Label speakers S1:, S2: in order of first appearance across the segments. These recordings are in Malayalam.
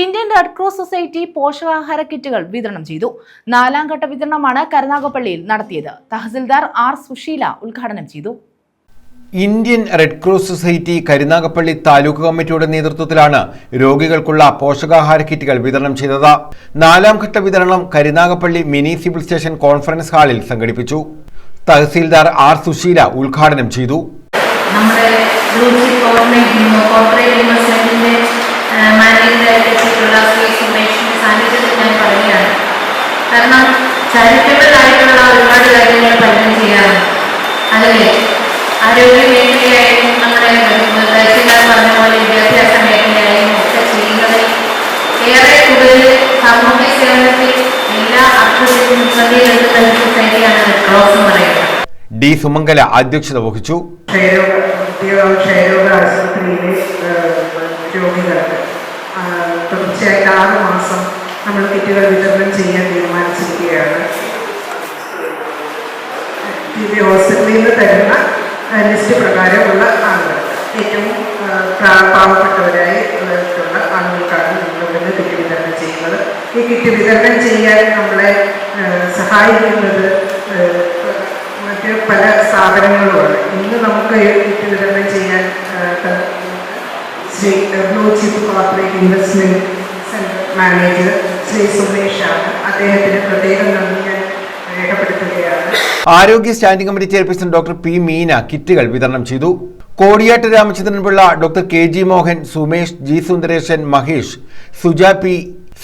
S1: ഇന്ത്യൻ റെഡ് ക്രോസ് സൊസൈറ്റി പോഷകാഹാര കിറ്റുകൾ വിതരണം ചെയ്തു. നാലാം ഘട്ട വിതരണമാണ് കരുനാഗപ്പള്ളിയിൽ നടത്തിയത്. തഹസിൽദാർ ആർ സുശീല ഉദ്ഘാടനം ചെയ്തു.
S2: Indian red cross society Karunagappally taluk കമ്മിറ്റിയുടെ നേതൃത്വത്തിലാണ് രോഗികൾക്കുള്ള പോഷകാഹാര കിറ്റുകൾ വിതരണം ചെയ്തത്. നാലാം ഘട്ട വിതരണം Karunagappally mini civil station conference ഹാളിൽ സംഘടിപ്പിച്ചു. തഹസീൽദാർ ആർ സുശീല ഉദ്ഘാടനം ചെയ്തു.
S3: നമ്മുടെ കാര്യങ്ങൾ പലരും ചെയ്യാറുണ്ട് അതിൽ ആരോഗ്യ മേഖലയായാലും നമ്മുടെ തഹസിൽദാർ പറഞ്ഞ പോലെ വിദ്യാഭ്യാസ മേഖലയായാലും ഒക്കെ ചെയ്യുന്നതിൽ ഏറെ കൂടുതൽ സാമൂഹ്യ സേവനത്തിൽ എല്ലാ അർത്ഥത്തിലും റെഡ് ക്രോസ് എന്ന് പറയുന്നത്.
S2: ഡി സുമംഗല അധ്യക്ഷത വഹിച്ചു.
S4: ക്ഷയരോഗ ആശുപത്രിയിലെ രോഗികൾക്ക് തുടർച്ചയായിട്ട് ആറ് മാസം നമ്മൾ കിറ്റുകൾ വിതരണം ചെയ്യാൻ തീരുമാനിച്ചിരിക്കുകയാണ് ഹോസ്പിറ്റലിൽ നിന്ന് തരുന്ന ലിസ്റ്റ് പ്രകാരമുള്ള ആളുകൾ. ഏറ്റവും പാവപ്പെട്ടവരായി ഉള്ള ആളുകൾക്കാണ് നമ്മളിവിടെ കിറ്റ് വിതരണം ചെയ്യുന്നത്. ഈ കിറ്റ് വിതരണം ചെയ്യാൻ നമ്മളെ സഹായിക്കുന്നത് മറ്റ് പല സ്ഥാപനങ്ങളുമാണ് ഇന്ന് നമുക്ക് കിറ്റ് വിതരണം ചെയ്യാൻ Shri blue chip corporate investment centre manager Shri സുമേഷാണ് അദ്ദേഹത്തിന് പ്രത്യേകം നന്ദി ഞാൻ രേഖപ്പെടുത്തുകയാണ്.
S2: ആരോഗ്യ standing committee chairperson doctor P Meena കിറ്റുകൾ വിതരണം ചെയ്തു. Kodiyattu Ramachandran Pillai doctor K G Mohan Sumesh G Sundaresan Mahesh Suja P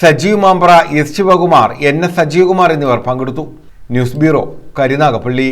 S2: Sajeev Mambra S Sivakumar N S Sajeevkumar എന്നിവർ പങ്കെടുത്തു. News bureau Karunagappally.